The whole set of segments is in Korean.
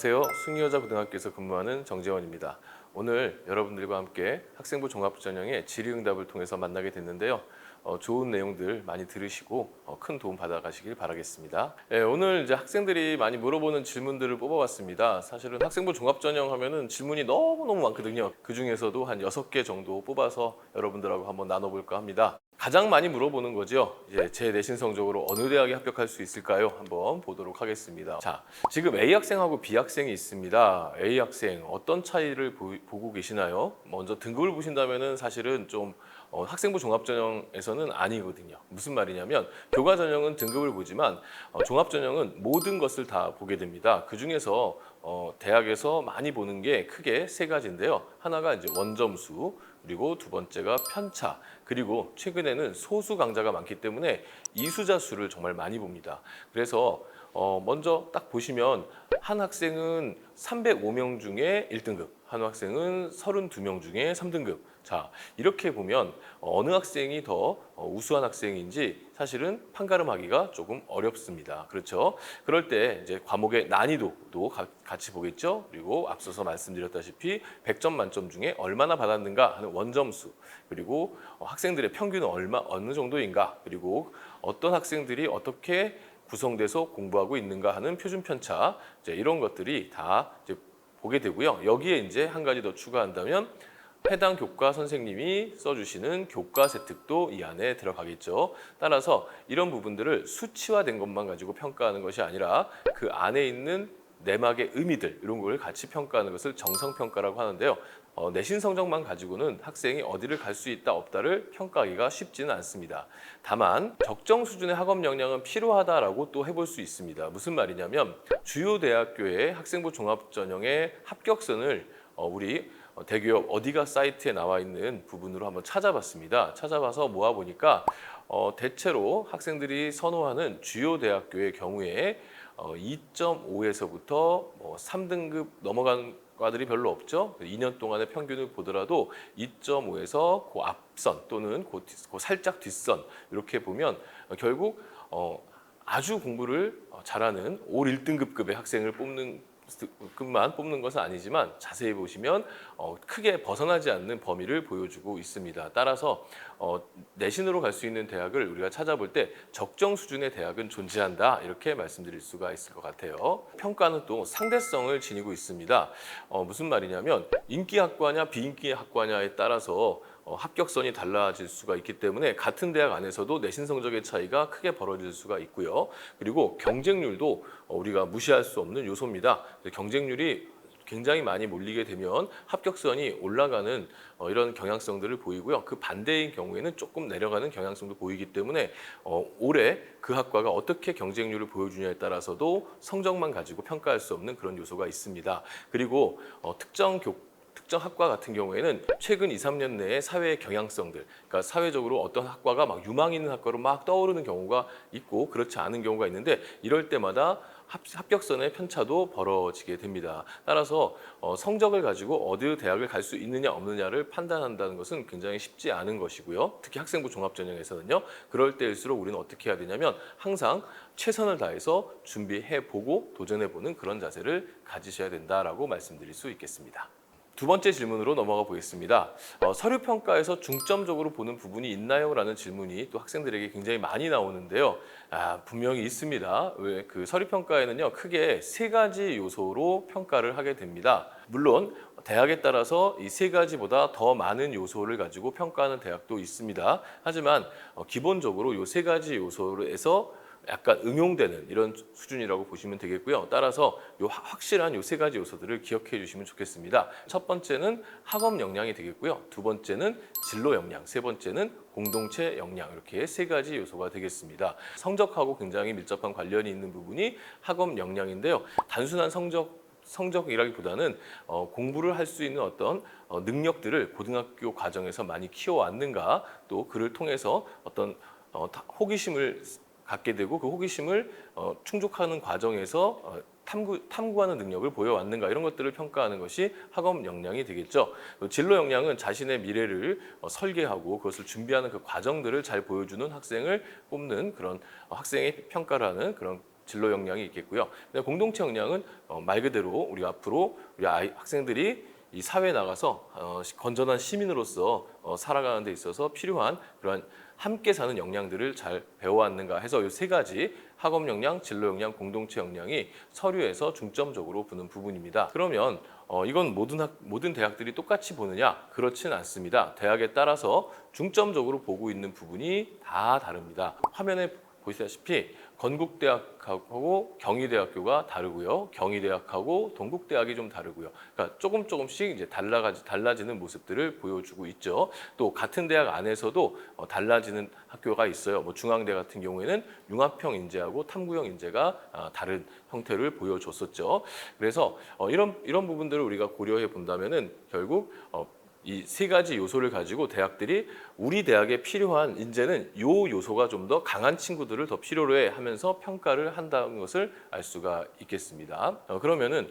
안녕하세요. 숭이여자 고등학교에서 근무하는 정재원입니다. 오늘 여러분들과 함께 학생부 종합전형의 질의응답을 통해서 만나게 됐는데요. 어, 좋은 내용들 많이 들으시고 어, 큰 도움 받아가시길 바라겠습니다. 예, 오늘 이제 학생들이 많이 물어보는 질문들을 뽑아봤습니다. 사실은 학생부 종합전형 하면은 질문이 너무너무 많거든요. 그 중에서도 한 여섯 개 정도 뽑아서 여러분들하고 한번 나눠볼까 합니다. 가장 많이 물어보는 거죠. 이제 제 내신 성적으로 어느 대학에 합격할 수 있을까요? 한번 보도록 하겠습니다. 자, 지금 A 학생하고 B 학생이 있습니다. A 학생 어떤 차이를 보, 고 계시나요? 먼저 등급을 보신다면은 사실은 좀 어, 학생부 종합전형에서는 아니거든요. 무슨 말이냐면 교과 전형은 등급을 보지만 어, 종합전형은 모든 것을 다 보게 됩니다. 그 중에서 어, 대학에서 많이 보는 게 크게 세 가지인데요. 하나가 이제 원점수, 그리고 두 번째가 편차, 그리고 최근에는 소수 강자가 많기 때문에 이수자 수를 정말 많이 봅니다. 그래서 어, 먼저 딱 보시면 한 학생은 305명 중에 1등급, 한 학생은 32명 중에 3등급. 자, 이렇게 보면 어느 학생이 더 어, 우수한 학생인지 사실은 판가름하기가 조금 어렵습니다. 그렇죠? 그럴 때 이제 과목의 난이도도 가- 같이 보겠죠? 그리고 앞서서 말씀드렸다시피 100점 만점 중에 얼마나 받았는가 하는 원점수, 그리고 어, 학생들의 평균은 얼마 어느 정도인가, 그리고 어떤 학생들이 어떻게 구성돼서 공부하고 있는가 하는 표준 편차 이런 것들이 다 보게 되고요. 여기에 이제 한 가지 더 추가한다면 해당 교과 선생님이 써주시는 교과 세특도 이 안에 들어가겠죠. 따라서 이런 부분들을 수치화된 것만 가지고 평가하는 것이 아니라 그 안에 있는 내막의 의미들 이런 걸 같이 평가하는 것을 정성평가라고 하는데요. 어, 내신 성적만 가지고는 학생이 어디를 갈 수 있다 없다를 평가하기가 쉽지는 않습니다. 다만 적정 수준의 학업 역량은 필요하다라고 또 해볼 수 있습니다. 무슨 말이냐면 주요 대학교의 학생부 종합 전형의 합격선을 어, 우리 어, 대기업 어디가 사이트에 나와 있는 부분으로 한번 찾아봤습니다. 찾아봐서 모아 보니까 어, 대체로 학생들이 선호하는 주요 대학교의 경우에 어, 2.5에서부터 뭐 3등급 넘어간 과들이 별로 없죠. 2년 동안의 평균을 보더라도 2.5에서 그 앞선 또는 그, 뒤- 그 살짝 뒷선 이렇게 보면 어, 결국 어, 아주 공부를 어, 잘하는 올 1등급급의 학생을 뽑는 급만 뽑는 것은 아니지만 자세히 보시면 어, 크게 벗어나지 않는 범위를 보여주고 있습니다. 따라서 어, 내신으로 갈 수 있는 대학을 우리가 찾아볼 때 적정 수준의 대학은 존재한다 이렇게 말씀드릴 수가 있을 것 같아요. 평가는 또 상대성을 지니고 있습니다. 어, 무슨 말이냐면 인기 학과냐 비인기 학과냐에 따라서 어, 합격선이 달라질 수가 있기 때문에 같은 대학 안에서도 내신 성적의 차이가 크게 벌어질 수가 있고요. 그리고 경쟁률도 어, 우리가 무시할 수 없는 요소입니다. 경쟁률이 굉장히 많이 몰리게 되면 합격선이 올라가는 어, 이런 경향성들을 보이고요. 그 반대인 경우에는 조금 내려가는 경향성도 보이기 때문에 어, 올해 그 학과가 어떻게 경쟁률을 보여주냐에 따라서도 성적만 가지고 평가할 수 없는 그런 요소가 있습니다. 그리고 어, 특정 교 특정 학과 같은 경우에는 최근 2, 3년 내에 사회의 경향성들, 그러니까 사회적으로 어떤 학과가 막 유망 있는 학과로 막 떠오르는 경우가 있고 그렇지 않은 경우가 있는데 이럴 때마다 합, 합격선의 편차도 벌어지게 됩니다. 따라서 어, 성적을 가지고 어느 대학을 갈 수 있느냐 없느냐를 판단한다는 것은 굉장히 쉽지 않은 것이고요. 특히 학생부 종합전형에서는요. 그럴 때일수록 우리는 어떻게 해야 되냐면 항상 최선을 다해서 준비해 보고 도전해 보는 그런 자세를 가지셔야 된다라고 말씀드릴 수 있겠습니다. 두 번째 질문으로 넘어가 보겠습니다. 어, 서류 평가에서 중점적으로 보는 부분이 있나요? 라는 질문이 또 학생들에게 굉장히 많이 나오는데요. 아, 분명히 있습니다. 왜 그 서류 평가에는요, 크게 세 가지 요소로 평가를 하게 됩니다. 물론 대학에 따라서 이 세 가지보다 더 많은 요소를 가지고 평가하는 대학도 있습니다. 하지만 어, 기본적으로 이 세 가지 요소에서 약간 응용되는 이런 수준이라고 보시면 되겠고요. 따라서 요 하- 확실한 요 세 가지 요소들을 기억해 주시면 좋겠습니다. 첫 번째는 학업 역량이 되겠고요. 두 번째는 진로 역량, 세 번째는 공동체 역량 이렇게 세 가지 요소가 되겠습니다. 성적하고 굉장히 밀접한 관련이 있는 부분이 학업 역량인데요. 단순한 성적 성적이라기보다는 어, 공부를 할 수 있는 어떤 어, 능력들을 고등학교 과정에서 많이 키워왔는가 또 그를 통해서 어떤 어, 다- 호기심을 갖게 되고 그 호기심을 어, 충족하는 과정에서 어, 탐구, 탐구하는 능력을 보여왔는가 이런 것들을 평가하는 것이 학업 역량이 되겠죠. 또 진로 역량은 자신의 미래를 어, 설계하고 그것을 준비하는 그 과정들을 잘 보여주는 학생을 뽑는 그런 어, 학생의 평가를 하는 그런 진로 역량이 있겠고요. 공동체 역량은 어, 말 그대로 우리 앞으로 우리 아이 학생들이 이 사회에 나가서 어, 시- 건전한 시민으로서 어, 살아가는 데 있어서 필요한 그러한 함께 사는 역량들을 잘 배워왔는가 해서 이 세 가지 학업 역량, 진로 역량, 공동체 역량이 서류에서 중점적으로 보는 부분입니다. 그러면 어, 이건 모든 학, 모든 대학들이 똑같이 보느냐? 그렇진 않습니다. 대학에 따라서 중점적으로 보고 있는 부분이 다 다릅니다. 화면에 보시다시피 건국대학하고 경희대학교가 다르고요. 경희대학하고 동국대학이 좀 다르고요. 그러니까 조금 조금씩 이제 달라가지 달라지는 모습들을 보여주고 있죠. 또 같은 대학 안에서도 어, 달라지는 학교가 있어요. 뭐 중앙대 같은 경우에는 융합형 인재하고 탐구형 인재가 아, 다른 형태를 보여줬었죠. 그래서 어, 이런 이런 부분들을 우리가 고려해 본다면은 결국 어, 이 세 가지 요소를 가지고 대학들이 우리 대학에 필요한 인재는 요 요소가 좀 더 강한 친구들을 더 필요로 해 하면서 평가를 한다는 것을 알 수가 있겠습니다. 어, 그러면은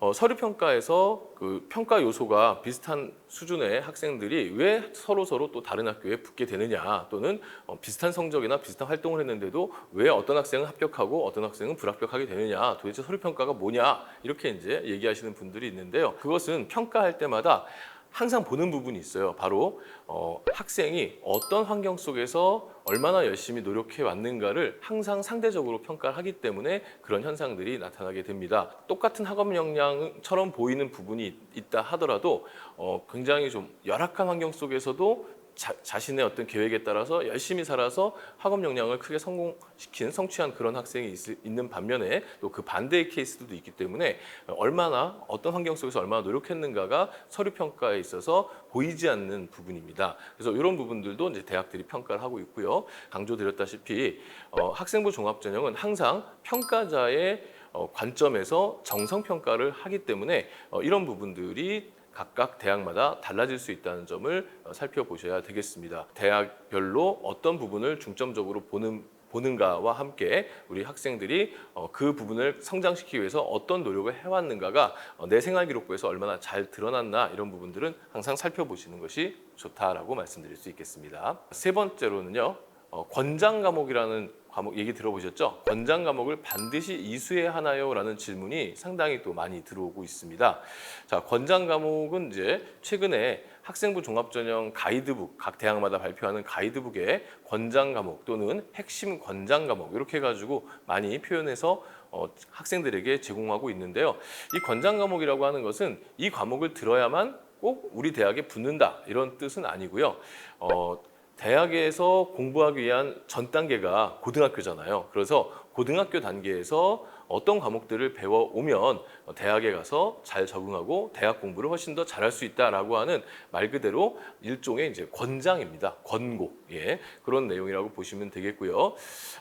어, 서류 평가에서 그 평가 요소가 비슷한 수준의 학생들이 왜 서로 서로 또 다른 학교에 붙게 되느냐 또는 어, 비슷한 성적이나 비슷한 활동을 했는데도 왜 어떤 학생은 합격하고 어떤 학생은 불합격하게 되느냐 도대체 서류 평가가 뭐냐 이렇게 이제 얘기하시는 분들이 있는데요. 그것은 평가할 때마다 항상 보는 부분이 있어요. 바로 어, 학생이 어떤 환경 속에서 얼마나 열심히 노력해 왔는가를 항상 상대적으로 평가를 하기 때문에 그런 현상들이 나타나게 됩니다. 똑같은 학업 역량처럼 보이는 부분이 있다 하더라도 어, 굉장히 좀 열악한 환경 속에서도 자, 자신의 어떤 계획에 따라서 열심히 살아서 학업 역량을 크게 성공시킨 성취한 그런 학생이 있, 는 반면에 또 그 반대의 케이스도 있기 때문에 얼마나 어떤 환경 속에서 얼마나 노력했는가가 서류 평가에 있어서 보이지 않는 부분입니다. 그래서 이런 부분들도 이제 대학들이 평가를 하고 있고요. 강조드렸다시피 어, 학생부 종합 전형은 항상 평가자의 어, 관점에서 정성 평가를 하기 때문에 어, 이런 부분들이 각각 대학마다 달라질 수 있다는 점을 어, 살펴보셔야 되겠습니다. 대학별로 어떤 부분을 중점적으로 보는 보는가와 함께 우리 학생들이 어, 그 부분을 성장시키기 위해서 어떤 노력을 해왔는가가 어, 내 생활 기록부에서 얼마나 잘 드러났나 이런 부분들은 항상 살펴보시는 것이 좋다라고 말씀드릴 수 있겠습니다. 세 번째로는요. 어, 권장 과목이라는 과목 얘기 들어보셨죠? 권장 과목을 반드시 이수해야 하나요?라는 질문이 상당히 또 많이 들어오고 있습니다. 자, 권장 과목은 이제 최근에 학생부 종합전형 가이드북 각 대학마다 발표하는 가이드북에 권장 과목 또는 핵심 권장 과목 이렇게 해가지고 많이 표현해서 어, 학생들에게 제공하고 있는데요. 이 권장 과목이라고 하는 것은 이 과목을 들어야만 꼭 우리 대학에 붙는다 이런 뜻은 아니고요. 어, 대학에서 공부하기 위한 전 단계가 고등학교잖아요. 그래서 고등학교 단계에서 어떤 과목들을 배워오면 대학에 가서 잘 적응하고 대학 공부를 훨씬 더 잘할 수 있다라고 하는 말 그대로 일종의 이제 권장입니다. 권고. 예. 그런 내용이라고 보시면 되겠고요.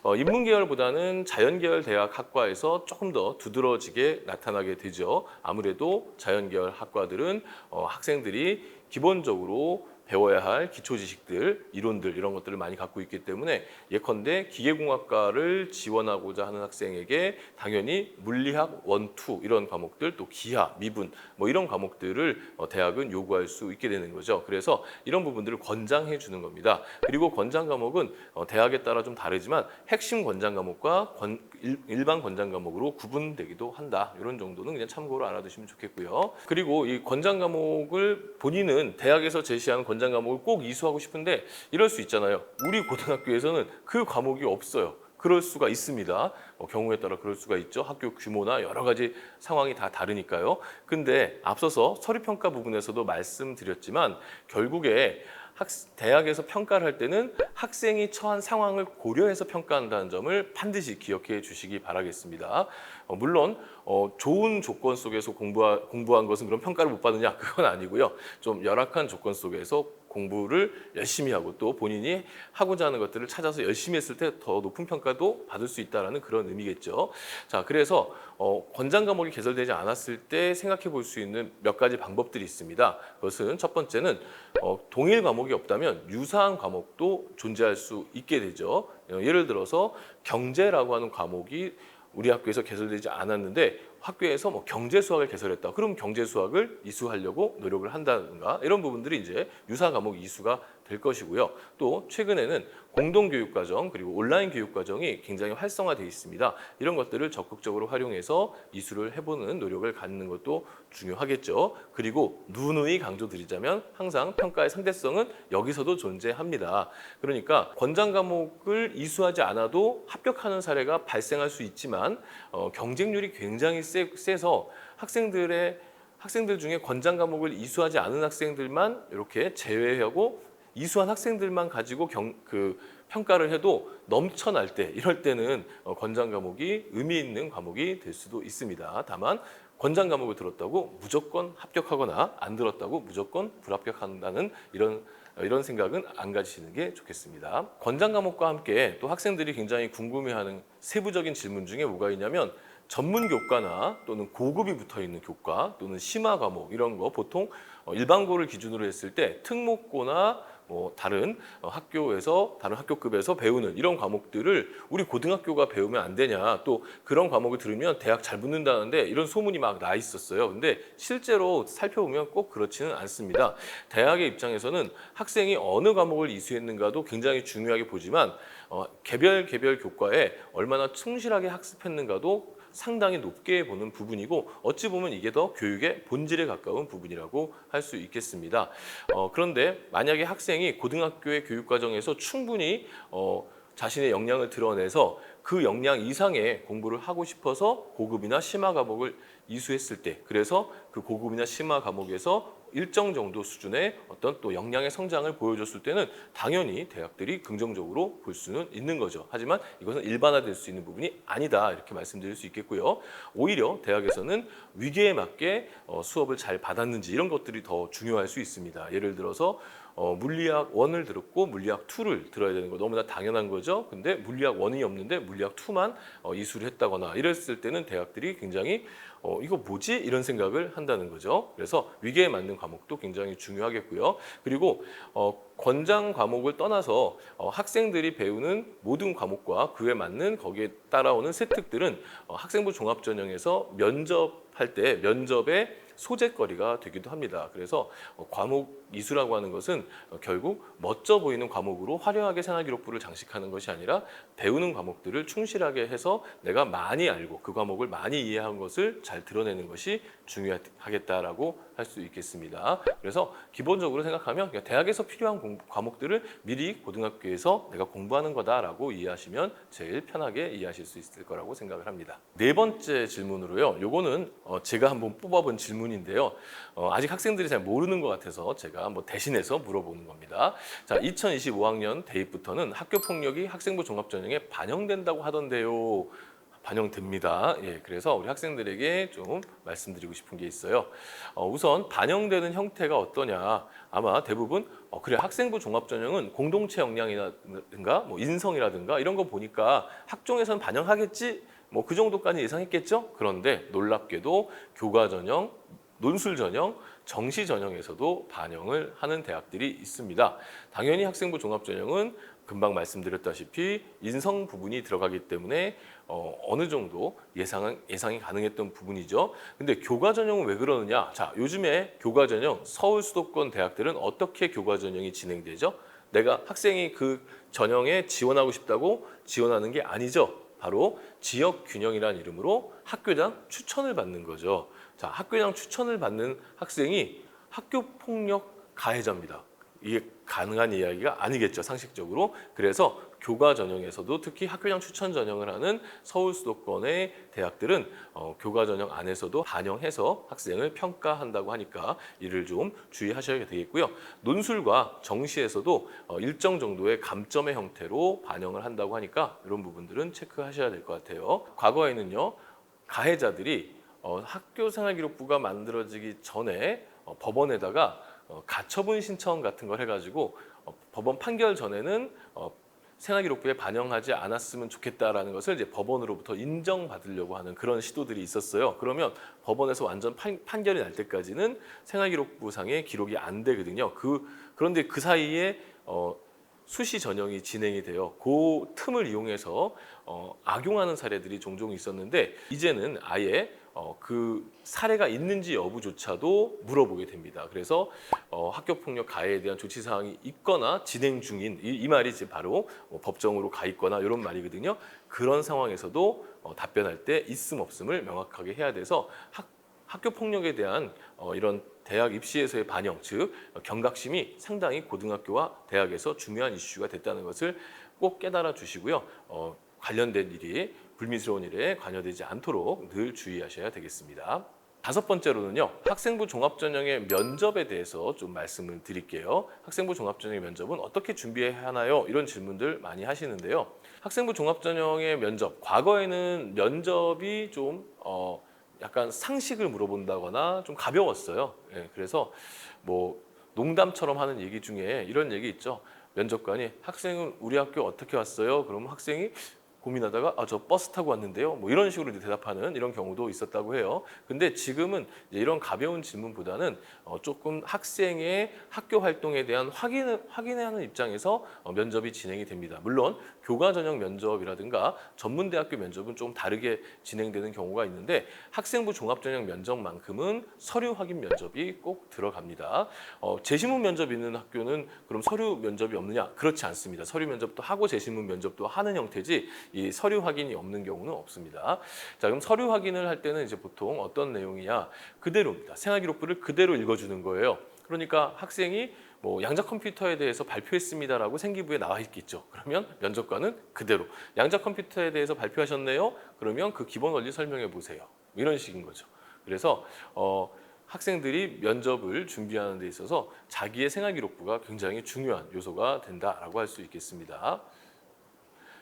어, 인문계열보다는 자연계열 대학 학과에서 조금 더 두드러지게 나타나게 되죠. 아무래도 자연계열 학과들은 어, 학생들이 기본적으로 배워야 할 기초 지식들, 이론들 이런 것들을 많이 갖고 있기 때문에 예컨대 기계공학과를 지원하고자 하는 학생에게 당연히 물리학 원, 투 이런 과목들 또 기하, 미분 뭐 이런 과목들을 어, 대학은 요구할 수 있게 되는 거죠. 그래서 이런 부분들을 권장해 주는 겁니다. 그리고 권장 과목은 어, 대학에 따라 좀 다르지만 핵심 권장 과목과 권- 일- 일반 권장 과목으로 구분되기도 한다. 이런 정도는 그냥 참고로 알아두시면 좋겠고요. 그리고 이 권장 과목을 본인은 대학에서 제시하는 권장 과목을 꼭 이수하고 싶은데 이럴 수 있잖아요. 우리 고등학교에서는 그 과목이 없어요. 그럴 수가 있습니다. 어, 경우에 따라 그럴 수가 있죠. 학교 규모나 여러 가지 상황이 다 다르니까요. 근데 앞서서 서류 평가 부분에서도 말씀드렸지만 결국에 학, 대학에서 평가를 할 때는 학생이 처한 상황을 고려해서 평가한다는 점을 반드시 기억해 주시기 바라겠습니다. 어, 물론 어, 좋은 조건 속에서 공부하, 공부한 것은 그럼 평가를 못 받느냐 그건 아니고요. 좀 열악한 조건 속에서 공부를 열심히 하고 또 본인이 하고자 하는 것들을 찾아서 열심히 했을 때 더 높은 평가도 받을 수 있다라는 그런 의미겠죠. 자, 그래서 어, 권장 과목이 개설되지 않았을 때 생각해 볼 수 있는 몇 가지 방법들이 있습니다. 그것은 첫 번째는 어, 동일 과목이 없다면 유사한 과목도 존재할 수 있게 되죠. 어, 예를 들어서 경제라고 하는 과목이 우리 학교에서 개설되지 않았는데 학교에서 뭐 경제 수학을 개설했다. 그럼 경제 수학을 이수하려고 노력을 한다든가 이런 부분들이 이제 유사 과목 이수가 될 것이고요. 또 최근에는 공동 교육 과정 그리고 온라인 교육 과정이 굉장히 활성화되어 있습니다. 이런 것들을 적극적으로 활용해서 이수를 해보는 노력을 갖는 것도 중요하겠죠. 그리고 누누이 강조드리자면 항상 평가의 상대성은 여기서도 존재합니다. 그러니까 권장 과목을 이수하지 않아도 합격하는 사례가 발생할 수 있지만 어, 경쟁률이 굉장히 세, 세서 학생들의 학생들 중에 권장 과목을 이수하지 않은 학생들만 이렇게 제외하고 이수한 학생들만 가지고 경, 그 평가를 해도 넘쳐날 때 이럴 때는 어, 권장 과목이 의미 있는 과목이 될 수도 있습니다. 다만 권장 과목을 들었다고 무조건 합격하거나 안 들었다고 무조건 불합격한다는 이런 어, 이런 생각은 안 가지시는 게 좋겠습니다. 권장 과목과 함께 또 학생들이 굉장히 궁금해하는 세부적인 질문 중에 뭐가 있냐면 전문 교과나 또는 고급이 붙어 있는 교과 또는 심화 과목 이런 거 보통 어, 일반고를 기준으로 했을 때 특목고나 뭐 다른 어, 학교에서 다른 학교급에서 배우는 이런 과목들을 우리 고등학교가 배우면 안 되냐 또 그런 과목을 들으면 대학 잘 붙는다는데 이런 소문이 막 나 있었어요. 근데 실제로 살펴보면 꼭 그렇지는 않습니다. 대학의 입장에서는 학생이 어느 과목을 이수했는가도 굉장히 중요하게 보지만 어, 개별 개별 교과에 얼마나 충실하게 학습했는가도 상당히 높게 보는 부분이고 어찌 보면 이게 더 교육의 본질에 가까운 부분이라고 할 수 있겠습니다. 어, 그런데 만약에 학생이 고등학교의 교육 과정에서 충분히 어, 자신의 역량을 드러내서 그 역량 이상의 공부를 하고 싶어서 고급이나 심화 과목을 이수했을 때 그래서 그 고급이나 심화 과목에서 일정 정도 수준의 어떤 또 역량의 성장을 보여줬을 때는 당연히 대학들이 긍정적으로 볼 수는 있는 거죠. 하지만 이것은 일반화될 수 있는 부분이 아니다 이렇게 말씀드릴 수 있겠고요. 오히려 대학에서는 위계에 맞게 어, 수업을 잘 받았는지 이런 것들이 더 중요할 수 있습니다. 예를 들어서 어, 물리학 1을 들었고 물리학 2를 들어야 되는 거 너무나 당연한 거죠. 근데 물리학 1이 없는데 물리학 2만 어, 이수를 했다거나 이랬을 때는 대학들이 굉장히 어, 이거 뭐지? 이런 생각을 한다는 거죠. 그래서 위계에 맞는 과목도 굉장히 중요하겠고요. 그리고 어, 권장 과목을 떠나서 어, 학생들이 배우는 모든 과목과 그에 맞는 거기에 따라오는 세특들은 어, 학생부 종합전형에서 면접할 때 면접에 소재거리가 되기도 합니다. 그래서 어, 과목 이수라고 하는 것은 어, 결국 멋져 보이는 과목으로 화려하게 생활 기록부를 장식하는 것이 아니라 배우는 과목들을 충실하게 해서 내가 많이 알고 그 과목을 많이 이해한 것을 잘 드러내는 것이 중요하겠다라고 할 수 있겠습니다. 그래서 기본적으로 생각하면 그냥 대학에서 필요한 공부- 과목들을 미리 고등학교에서 내가 공부하는 거다라고 이해하시면 제일 편하게 이해하실 수 있을 거라고 생각을 합니다. 네 번째 질문으로요. 요거는 어, 제가 한번 뽑아본 질문인데요. 어, 아직 학생들이 잘 모르는 것 같아서 제가 한번 대신해서 물어보는 겁니다. 자, 2025학년 대입부터는 학교 폭력이 학생부 종합 전형에 반영된다고 하던데요. 반영됩니다. 예, 그래서 우리 학생들에게 좀 말씀드리고 싶은 게 있어요. 어, 우선 반영되는 형태가 어떠냐? 아마 대부분 어, 그래 학생부 종합전형은 공동체 역량이라든가 뭐 인성이라든가 이런 거 보니까 학종에서는 반영하겠지. 뭐 그 정도까지 예상했겠죠. 그런데 놀랍게도 교과 전형, 논술 전형, 정시 전형에서도 반영을 하는 대학들이 있습니다. 당연히 학생부 종합 전형은 금방 말씀드렸다시피 인성 부분이 들어가기 때문에 어, 어느 정도 예상은 예상이 가능했던 부분이죠. 근데 교과 전형은 왜 그러느냐? 자, 요즘에 교과 전형 서울 수도권 대학들은 어떻게 교과 전형이 진행되죠? 내가 학생이 그 전형에 지원하고 싶다고 지원하는 게 아니죠. 바로 지역 균형이라는 이름으로 학교장 추천을 받는 거죠. 자, 학교장 추천을 받는 학생이 학교 폭력 가해자입니다. 이게 가능한 이야기가 아니겠죠, 상식적으로. 그래서 교과 전형에서도 특히 학교장 추천 전형을 하는 서울 수도권의 대학들은 어, 교과 전형 안에서도 반영해서 학생을 평가한다고 하니까 이를 좀 주의하셔야 되겠고요. 논술과 정시에서도 어, 일정 정도의 감점의 형태로 반영을 한다고 하니까 이런 부분들은 체크하셔야 될 것 같아요. 과거에는요, 가해자들이 어, 학교 생활기록부가 만들어지기 전에 어, 법원에다가 어, 가처분 신청 같은 걸 해가지고 어, 법원 판결 전에는 어, 생활기록부에 반영하지 않았으면 좋겠다라는 것을 이제 법원으로부터 인정받으려고 하는 그런 시도들이 있었어요. 그러면 법원에서 완전 판, 판결이 날 때까지는 생활기록부상의 기록이 안 되거든요. 그 그런데 그 사이에 어, 수시 전형이 진행이 돼요. 그 틈을 이용해서 어, 악용하는 사례들이 종종 있었는데 이제는 아예 어, 그 사례가 있는지 여부조차도 물어보게 됩니다. 그래서 어, 학교 폭력 가해에 대한 조치 사항이 있거나 진행 중인 이, 이 말이 이제 바로 어, 법정으로 가 있거나 이런 말이거든요. 그런 상황에서도 어, 답변할 때 있음 없음을 명확하게 해야 돼서 학, 학교 폭력에 대한 어, 이런 대학 입시에서의 반영, 즉 어, 경각심이 상당히 고등학교와 대학에서 중요한 이슈가 됐다는 것을 꼭 깨달아 주시고요. 어, 관련된 일이 불미스러운 일에 관여되지 않도록 늘 주의하셔야 되겠습니다. 다섯 번째로는요, 학생부 종합전형의 면접에 대해서 좀 말씀을 드릴게요. 학생부 종합전형의 면접은 어떻게 준비해야 하나요? 이런 질문들 많이 하시는데요. 학생부 종합전형의 면접, 과거에는 면접이 좀 어, 약간 상식을 물어본다거나 좀 가벼웠어요. 예, 그래서 뭐 농담처럼 하는 얘기 중에 이런 얘기 있죠. 면접관이 학생은 우리 학교 어떻게 왔어요? 그러면 학생이 고민하다가 아 저 버스 타고 왔는데요. 뭐 이런 식으로 이제 대답하는 이런 경우도 있었다고 해요. 근데 지금은 이제 이런 가벼운 질문보다는 어 조금 학생의 학교 활동에 대한 확인을 확인하는 입장에서 어 면접이 진행이 됩니다. 물론 교과 전형 면접이라든가 전문 대학교 면접은 좀 다르게 진행되는 경우가 있는데 학생부 종합 전형 면접만큼은 서류 확인 면접이 꼭 들어갑니다. 어 재신문 면접 있는 학교는 그럼 서류 면접이 없느냐? 그렇지 않습니다. 서류 면접도 하고 재신문 면접도 하는 형태지 이 서류 확인이 없는 경우는 없습니다. 자, 그럼 서류 확인을 할 때는 이제 보통 어떤 내용이냐? 그대로입니다. 생활기록부를 그대로 읽어주는 거예요. 그러니까 학생이 뭐 양자 컴퓨터에 대해서 발표했습니다라고 생기부에 나와 있겠죠. 그러면 면접관은 그대로 양자 컴퓨터에 대해서 발표하셨네요. 그러면 그 기본 원리 설명해 보세요. 이런 식인 거죠. 그래서 어, 학생들이 면접을 준비하는 데 있어서 자기의 생활 기록부가 굉장히 중요한 요소가 된다라고 할 수 있겠습니다.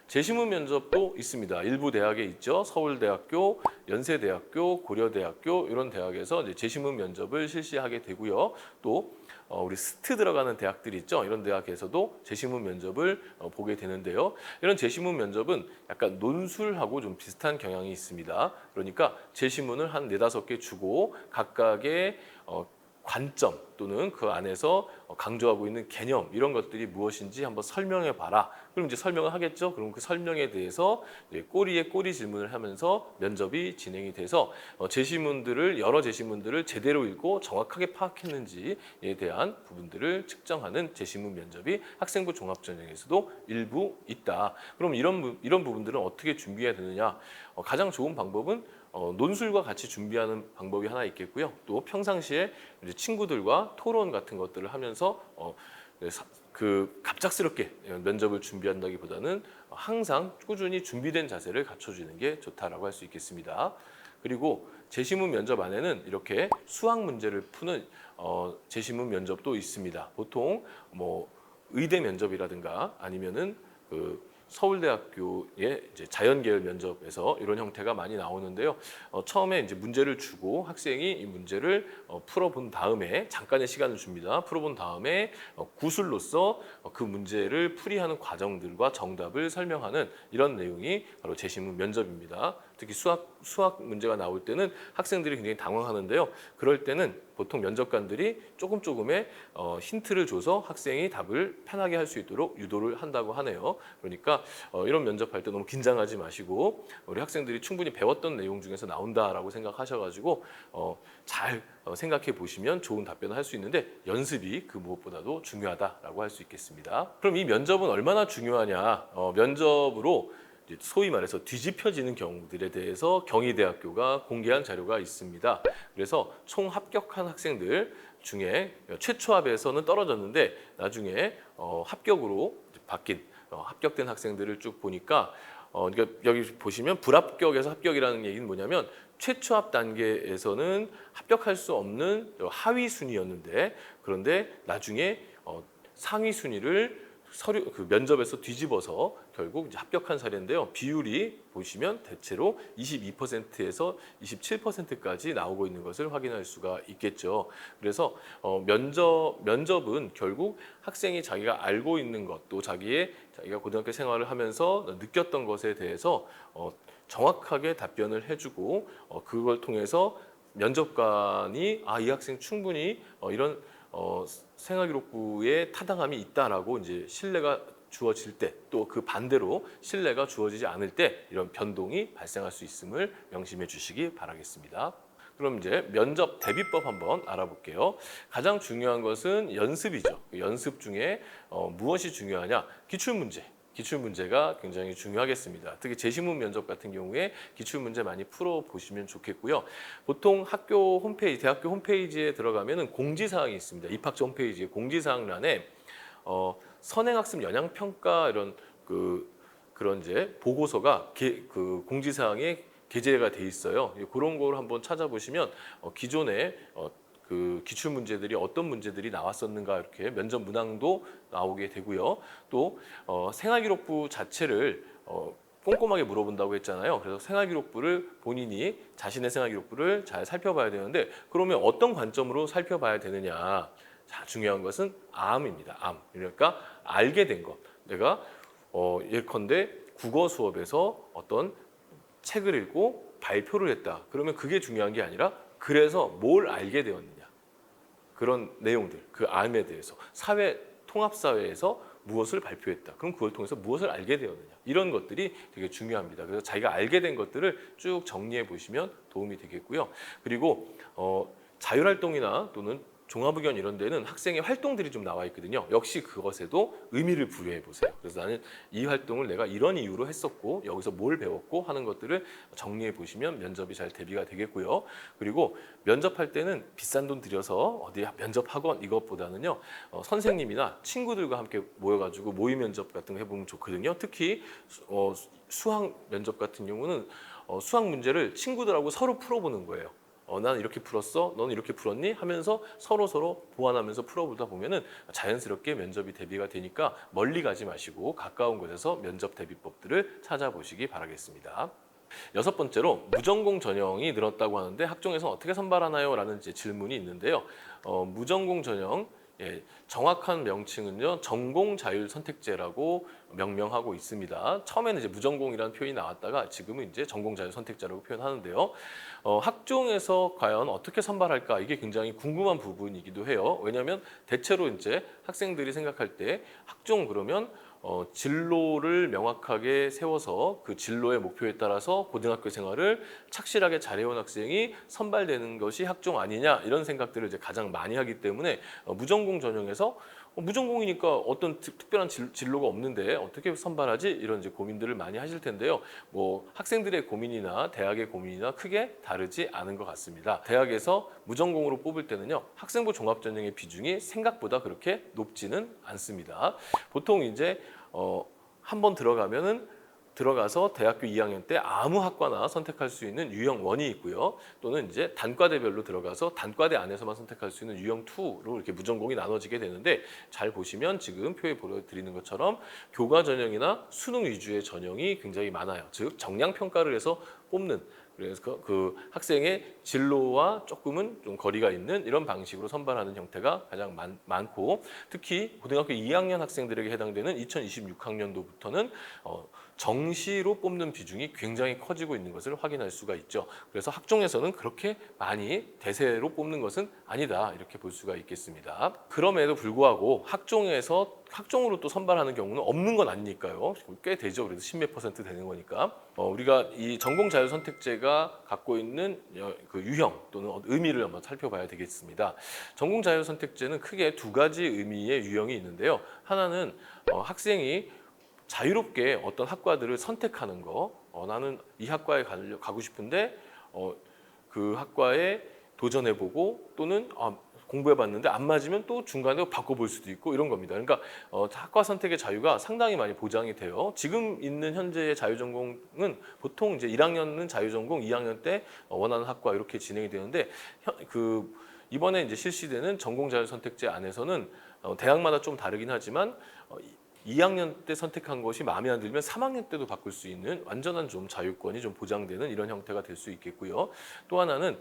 재신문 면접도 있습니다. 일부 대학에 있죠. 서울대학교, 연세대학교, 고려대학교 이런 대학에서 재신문 면접을 실시하게 되고요. 또 어, 우리 스트 들어가는 대학들이 있죠. 이런 대학에서도 재신문 면접을 어, 보게 되는데요. 이런 재신문 면접은 약간 논술하고 좀 비슷한 경향이 있습니다. 그러니까 재신문을 한 네다섯 개 주고 각각의 어, 관점 또는 그 안에서 강조하고 있는 개념 이런 것들이 무엇인지 한번 설명해 봐라. 그럼 이제 설명을 하겠죠. 그럼 그 설명에 대해서 꼬리에 꼬리 질문을 하면서 면접이 진행이 돼서 어, 제시문들을 여러 제시문들을 제대로 읽고 정확하게 파악했는지에 대한 부분들을 측정하는 제시문 면접이 학생부 종합전형에서도 일부 있다. 그럼 이런 부- 이런 부분들은 어떻게 준비해야 되느냐? 어, 가장 좋은 방법은 어, 논술과 같이 준비하는 방법이 하나 있겠고요. 또 평상시에 이제 친구들과 토론 같은 것들을 하면서 어, 사- 그 갑작스럽게 면접을 준비한다기보다는 항상 꾸준히 준비된 자세를 갖춰주는 게 좋다라고 할 수 있겠습니다. 그리고 재시문 면접 안에는 이렇게 수학 문제를 푸는 어, 재시문 면접도 있습니다. 보통 뭐 의대 면접이라든가 아니면은 그 서울대학교의 이제 자연계열 면접에서 이런 형태가 많이 나오는데요. 어, 처음에 이제 문제를 주고 학생이 이 문제를 어, 풀어본 다음에 잠깐의 시간을 줍니다. 풀어본 다음에 어, 구술로서 어, 그 문제를 풀이하는 과정들과 정답을 설명하는 이런 내용이 바로 재신문 면접입니다. 특히 수학 수학 문제가 나올 때는 학생들이 굉장히 당황하는데요. 그럴 때는 보통 면접관들이 조금 조금의 어, 힌트를 줘서 학생이 답을 편하게 할 수 있도록 유도를 한다고 하네요. 그러니까 어, 이런 면접할 때 너무 긴장하지 마시고 우리 학생들이 충분히 배웠던 내용 중에서 나온다라고 생각하셔가지고 어, 잘 어, 생각해 보시면 좋은 답변을 할 수 있는데 연습이 그 무엇보다도 중요하다라고 할 수 있겠습니다. 그럼 이 면접은 얼마나 중요하냐? 어, 면접으로 소위 말해서 뒤집혀지는 경우들에 대해서 경희대학교가 공개한 자료가 있습니다. 그래서 총 합격한 학생들 중에 최초 합에서는 떨어졌는데 나중에 어, 합격으로 바뀐 어, 합격된 학생들을 쭉 보니까 어, 그러니까 여기 보시면 불합격에서 합격이라는 얘기는 뭐냐면 최초 합 단계에서는 합격할 수 없는 하위 순위였는데 그런데 나중에 어, 상위 순위를 서류 그 면접에서 뒤집어서 결국 이제 합격한 사례인데요. 비율이 보시면 대체로 22%에서 27%까지 나오고 있는 것을 확인할 수가 있겠죠. 그래서 어, 면접 면접은 결국 학생이 자기가 알고 있는 것, 또 자기의 자기가 고등학교 생활을 하면서 느꼈던 것에 대해서 어, 정확하게 답변을 해주고 어, 그걸 통해서 면접관이 아 이 학생 충분히 어, 이런 어, 생활기록부에 타당함이 있다라고 이제 신뢰가 주어질 때 또 그 반대로 신뢰가 주어지지 않을 때 이런 변동이 발생할 수 있음을 명심해 주시기 바라겠습니다. 그럼 이제 면접 대비법 한번 알아볼게요. 가장 중요한 것은 연습이죠. 그 연습 중에 어, 무엇이 중요하냐? 기출 문제. 기출 문제가 굉장히 중요하겠습니다. 특히 재신문 면접 같은 경우에 기출 문제 많이 풀어 보시면 좋겠고요. 보통 학교 홈페이지, 대학교 홈페이지에 들어가면은 공지 사항이 있습니다. 입학처 홈페이지에 공지 사항란에 어, 선행학습 영향 평가 이런 그 그런 이제 보고서가 게, 그 공지 사항에 게재가 돼 있어요. 그런 걸 한번 찾아보시면 어, 기존에 어, 그 기출 문제들이 어떤 문제들이 나왔었는가 이렇게 면접 문항도 나오게 되고요. 또 어, 생활기록부 자체를 어, 꼼꼼하게 물어본다고 했잖아요. 그래서 생활기록부를 본인이 자신의 생활기록부를 잘 살펴봐야 되는데 그러면 어떤 관점으로 살펴봐야 되느냐? 자, 중요한 것은 암입니다. 암. 그러니까 알게 된 것. 내가 어, 예컨대 국어 수업에서 어떤 책을 읽고 발표를 했다. 그러면 그게 중요한 게 아니라 그래서 뭘 알게 되었느냐. 그런 내용들, 그 암에 대해서 사회 통합 사회에서 무엇을 발표했다. 그럼 그걸 통해서 무엇을 알게 되었느냐. 이런 것들이 되게 중요합니다. 그래서 자기가 알게 된 것들을 쭉 정리해 보시면 도움이 되겠고요. 그리고 어, 자율활동이나 또는 종합의견 이런 데는 학생의 활동들이 좀 나와 있거든요. 역시 그것에도 의미를 부여해 보세요. 그래서 나는 이 활동을 내가 이런 이유로 했었고 여기서 뭘 배웠고 하는 것들을 정리해 보시면 면접이 잘 대비가 되겠고요. 그리고 면접할 때는 비싼 돈 들여서 어디 면접 학원 이것보다는요 어, 선생님이나 친구들과 함께 모여가지고 모의 면접 같은 거 해보면 좋거든요. 특히 수- 어, 수학 면접 같은 경우는 어, 수학 문제를 친구들하고 서로 풀어보는 거예요. 어, 난 이렇게 풀었어, 너는 이렇게 풀었니? 하면서 서로 서로 보완하면서 풀어보다 보면은 자연스럽게 면접이 대비가 되니까 멀리 가지 마시고 가까운 곳에서 면접 대비법들을 찾아보시기 바라겠습니다. 여섯 번째로 무전공 전형이 늘었다고 하는데 학종에서 어떻게 선발하나요? 라는 질문이 있는데요. 어, 무전공 전형 예, 정확한 명칭은요 전공 자율 선택제라고 명명하고 있습니다. 처음에는 이제 무전공이라는 표현이 나왔다가 지금은 이제 전공 자율 선택제라고 표현하는데요. 어, 학종에서 과연 어떻게 선발할까 이게 굉장히 궁금한 부분이기도 해요. 왜냐하면 대체로 이제 학생들이 생각할 때 학종 그러면 어, 진로를 명확하게 세워서 그 진로의 목표에 따라서 고등학교 생활을 착실하게 잘해온 학생이 선발되는 것이 학종 아니냐 이런 생각들을 이제 가장 많이 하기 때문에 어, 무전공 전형에서 어, 무전공이니까 어떤 특- 특별한 진- 진로가 없는데 어떻게 선발하지 이런 이제 고민들을 많이 하실 텐데요. 뭐 학생들의 고민이나 대학의 고민이나 크게 다르지 않은 것 같습니다. 대학에서 무전공으로 뽑을 때는요 학생부 종합 전형의 비중이 생각보다 그렇게 높지는 않습니다. 보통 이제 어, 한 번 들어가면은 들어가서 대학교 2학년 때 아무 학과나 선택할 수 있는 유형 1이 있고요. 또는 이제 단과대별로 들어가서 단과대 안에서만 선택할 수 있는 유형 2로 이렇게 무전공이 나눠지게 되는데 잘 보시면 지금 표에 보여드리는 것처럼 교과 전형이나 수능 위주의 전형이 굉장히 많아요. 즉 정량 평가를 해서 뽑는 그래서 그- 그 학생의 진로와 조금은 좀 거리가 있는 이런 방식으로 선발하는 형태가 가장 많, 많고 특히 고등학교 2학년 학생들에게 해당되는 2026학년도부터는 어, 정시로 뽑는 비중이 굉장히 커지고 있는 것을 확인할 수가 있죠. 그래서 학종에서는 그렇게 많이 대세로 뽑는 것은 아니다 이렇게 볼 수가 있겠습니다. 그럼에도 불구하고 학종에서 학종으로 또 선발하는 경우는 없는 건 아니니까요. 꽤 되죠. 그래도 십몇 퍼센트 되는 거니까. 어, 우리가 이 전공 자율 선택제가 갖고 있는 여- 그 유형 또는 어- 의미를 한번 살펴봐야 되겠습니다. 전공 자율 선택제는 크게 두 가지 의미의 유형이 있는데요. 하나는 어, 학생이 자유롭게 어떤 학과들을 선택하는 거. 어, 나는 이 학과에 가려- 가고 싶은데 어, 그 학과에 도전해보고 또는 아, 공부해봤는데 안 맞으면 또 중간에 바꿔볼 수도 있고 이런 겁니다. 그러니까 어, 학과 선택의 자유가 상당히 많이 보장이 돼요. 지금 있는 현재의 자유전공은 보통 이제 1학년은 자유전공, 2학년 때 어, 원하는 학과 이렇게 진행이 되는데 현- 그 이번에 이제 실시되는 전공 자율 선택제 안에서는 어, 대학마다 좀 다르긴 하지만 어, 2학년 때 선택한 것이 마음에 안 들면 3학년 때도 바꿀 수 있는 완전한 좀 자유권이 좀 보장되는 이런 형태가 될 수 있겠고요. 또 하나는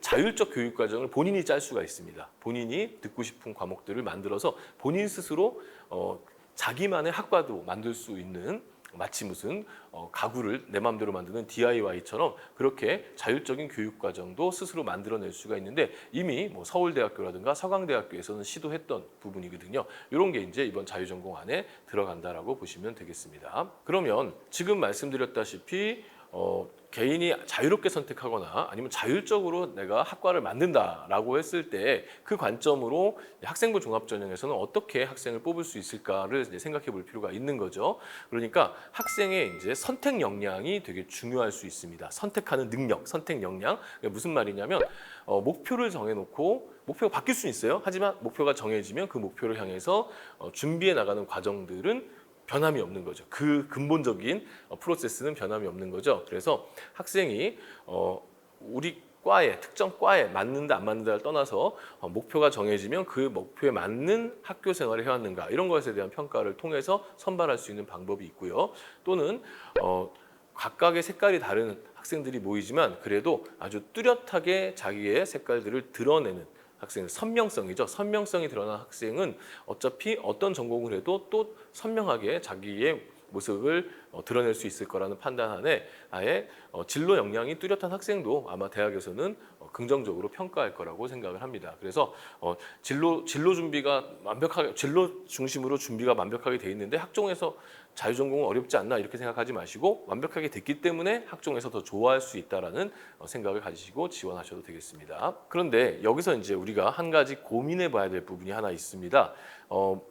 자율적 교육 과정을 본인이 짤 수가 있습니다. 본인이 듣고 싶은 과목들을 만들어서 본인 스스로 어, 자기만의 학과도 만들 수 있는 마치 무슨 어, 가구를 내 마음대로 만드는 DIY처럼 그렇게 자율적인 교육 과정도 스스로 만들어낼 수가 있는데 이미 뭐 서울대학교라든가 서강대학교에서는 시도했던 부분이거든요. 이런 게 이제 이번 자유전공 안에 들어간다라고 보시면 되겠습니다. 그러면 지금 말씀드렸다시피 어, 개인이 자유롭게 선택하거나 아니면 자율적으로 내가 학과를 만든다라고 했을 때 그 관점으로 학생부 종합전형에서는 어떻게 학생을 뽑을 수 있을까를 생각해 볼 필요가 있는 거죠. 그러니까 학생의 이제 선택 역량이 되게 중요할 수 있습니다. 선택하는 능력, 선택 역량. 그게 무슨 말이냐면 어, 목표를 정해놓고 목표가 바뀔 수 있어요. 하지만 목표가 정해지면 그 목표를 향해서 어, 준비해 나가는 과정들은 변함이 없는 거죠. 그 근본적인 어, 프로세스는 변함이 없는 거죠. 그래서 학생이 어, 우리 과에 특정 과에 맞는다 안 맞는다를 떠나서 어, 목표가 정해지면 그 목표에 맞는 학교 생활을 해왔는가 이런 것에 대한 평가를 통해서 선발할 수 있는 방법이 있고요. 또는 어, 각각의 색깔이 다른 학생들이 모이지만 그래도 아주 뚜렷하게 자기의 색깔들을 드러내는 학생 선명성이죠. 선명성이 드러난 학생은 어차피 어떤 전공을 해도 또 선명하게 자기의 모습을 어, 드러낼 수 있을 거라는 판단 하에 아예 어, 진로 역량이 뚜렷한 학생도 아마 대학에서는 어, 긍정적으로 평가할 거라고 생각을 합니다. 그래서 어, 진로 진로 준비가 완벽하게 진로 중심으로 준비가 완벽하게 돼 있는데 학종에서 자유전공은 어렵지 않나 이렇게 생각하지 마시고 완벽하게 됐기 때문에 학종에서 더 좋아할 수 있다라는 어, 생각을 가지시고 지원하셔도 되겠습니다. 그런데 여기서 이제 우리가 한 가지 고민해 봐야 될 부분이 하나 있습니다. 어,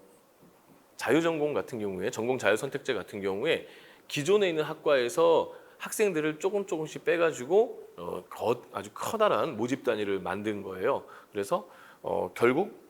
자유전공 같은 경우에 전공 자유 선택제 같은 경우에 기존에 있는 학과에서 학생들을 조금 조금씩 빼가지고 어, 거- 아주 커다란 모집 단위를 만든 거예요. 그래서 어, 결국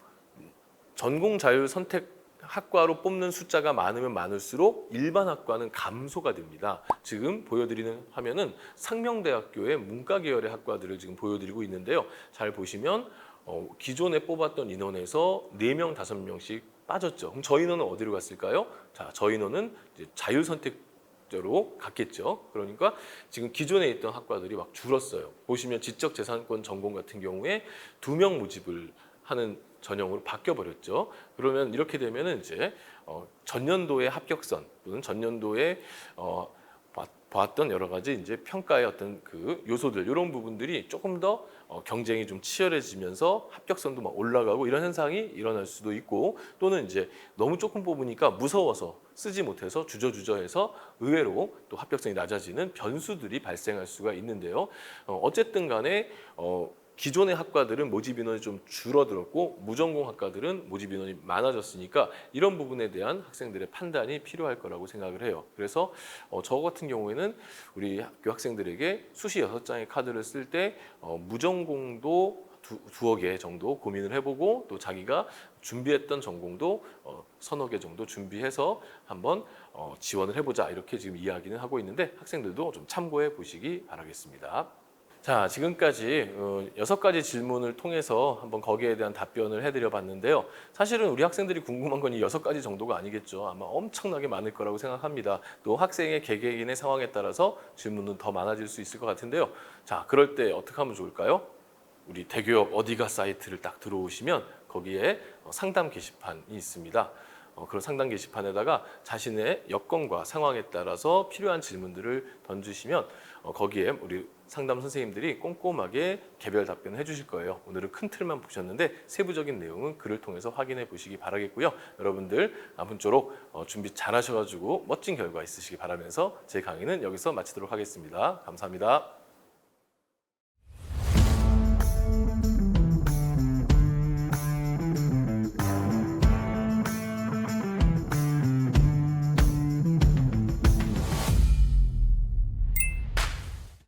전공 자유 선택 학과로 뽑는 숫자가 많으면 많을수록 일반 학과는 감소가 됩니다. 지금 보여드리는 화면은 상명대학교의 문과 계열의 학과들을 지금 보여드리고 있는데요. 잘 보시면 어, 기존에 뽑았던 인원에서 4명, 5명씩 빠졌죠. 그럼 저 인원은 어디로 갔을까요? 자, 저 인원은 자율선택자로 갔겠죠. 그러니까 지금 기존에 있던 학과들이 막 줄었어요. 보시면 지적재산권 전공 같은 경우에 두 명 모집을 하는 전형으로 바뀌어 버렸죠. 그러면 이렇게 되면은 이제 어, 전년도의 합격선 또는 전년도에 어, 봐- 봤던 여러 가지 이제 평가의 어떤 그 요소들 이런 부분들이 조금 더 어, 경쟁이 좀 치열해지면서 합격선도 막 올라가고 이런 현상이 일어날 수도 있고 또는 이제 너무 조금 뽑으니까 무서워서 쓰지 못해서 주저주저해서 의외로 또 합격성이 낮아지는 변수들이 발생할 수가 있는데요. 어, 어쨌든 간에 어, 기존의 학과들은 모집 인원이 좀 줄어들었고 무전공 학과들은 모집 인원이 많아졌으니까 이런 부분에 대한 학생들의 판단이 필요할 거라고 생각을 해요. 그래서 어, 저 같은 경우에는 우리 학교 학생들에게 수시 여섯 장의 카드를 쓸 때 어, 무전공도 두, 두어 개 정도 고민을 해보고 또 자기가 준비했던 전공도 어, 서너 개 정도 준비해서 한번 어, 지원을 해보자 이렇게 지금 이야기는 하고 있는데 학생들도 좀 참고해 보시기 바라겠습니다. 자, 지금까지 어, 여섯 가지 질문을 통해서 한번 거기에 대한 답변을 해드려 봤는데요. 사실은 우리 학생들이 궁금한 건 이 여섯 가지 정도가 아니겠죠. 아마 엄청나게 많을 거라고 생각합니다. 또 학생의 개개인의 상황에 따라서 질문은 더 많아질 수 있을 것 같은데요. 자, 그럴 때 어떻게 하면 좋을까요? 우리 대교협 어디가 사이트를 딱 들어오시면 거기에 어, 상담 게시판이 있습니다. 어, 그런 상담 게시판에다가 자신의 여건과 상황에 따라서 필요한 질문들을 던지시면 어, 거기에 우리 상담 선생님들이 꼼꼼하게 개별 답변을 해주실 거예요. 오늘은 큰 틀만 보셨는데 세부적인 내용은 글을 통해서 확인해 보시기 바라겠고요. 여러분들 아무쪼록 어, 준비 잘 하셔가지고 멋진 결과 있으시기 바라면서 제 강의는 여기서 마치도록 하겠습니다. 감사합니다.